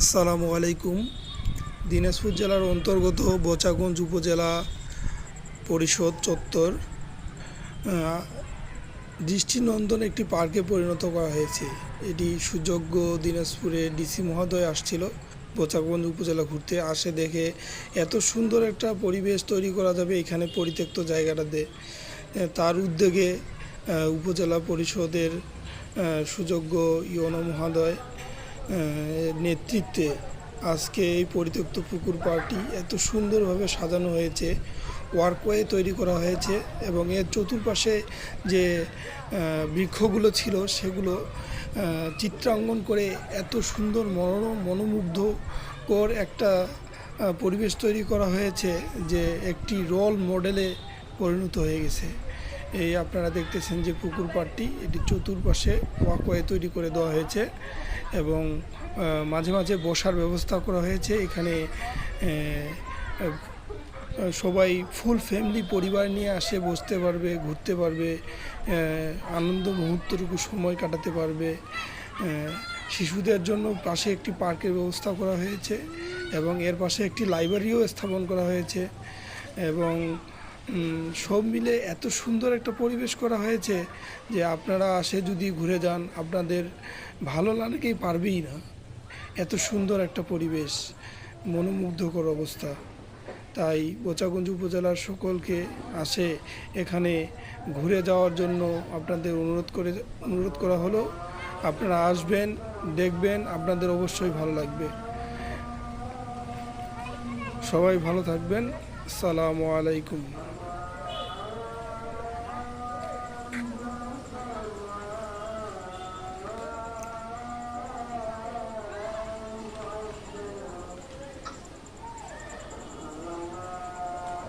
আসসালামু আলাইকুম। দিনাজপুর জেলার অন্তর্গত বোচাগঞ্জ উপজেলা পরিষদ চত্বর দৃষ্টিনন্দন একটি পার্কে পরিণত করা হয়েছে। এটি সুযোগ্য দিনাজপুরে ডিসি মহোদয় আসছিল বোচাগঞ্জ উপজেলা ঘুরতে। আসে দেখে এত সুন্দর একটা পরিবেশ তৈরি করা যাবে এখানে পরিত্যক্ত জায়গাটাতে তার উদ্যোগে উপজেলা পরিষদের সুযোগ্য ইয়নো মহোদয় নেতৃত্বে আজকে এই পরিত্যক্ত পুকুর পাড়টি এত সুন্দরভাবে সাজানো হয়েছে, ওয়ার্কওয়ে তৈরি করা হয়েছে এবং এর চতুর্পাশে যে বৃক্ষগুলো ছিল সেগুলো চিত্রাঙ্গন করে এত সুন্দর মনোরম মনোমুগ্ধকর একটা পরিবেশ তৈরি করা হয়েছে যে একটি রোল মডেলে পরিণত হয়ে গেছে। এই আপনারা দেখতেছেন যে পুকুর পাড়টি, এটি চতুর্পাশে ওয়াকওয়ে তৈরি করে দেওয়া হয়েছে। এবং মাঝে মাঝে বসার ব্যবস্থা করা হয়েছে। এখানে সবাই ফুল ফ্যামিলি পরিবার নিয়ে আসে, বসতে পারবে, ঘুরতে পারবে আনন্দ মুহূর্তটুকু সময় কাটাতে পারবে। শিশুদের জন্য পাশে একটি পার্কের ব্যবস্থা করা হয়েছে এবং এর পাশে একটি লাইব্রেরিও স্থাপন করা হয়েছে এবং সব মিলে এত সুন্দর একটা পরিবেশ করা হয়েছে যে আপনারা আসে যদি ঘুরে যান, আপনাদের ভালো লাগেই পারবেই না। এত সুন্দর একটা পরিবেশ, মনোমুগ্ধকর অবস্থা। তাই বোচাগঞ্জ উপজেলার সকলকে আসে এখানে ঘুরে যাওয়ার জন্য আপনাদের অনুরোধ করে, অনুরোধ করা হলো। আপনারা আসবেন, দেখবেন, আপনাদের অবশ্যই ভালো লাগবে। সবাই ভালো থাকবেন। আসসালামু আলাইকুম।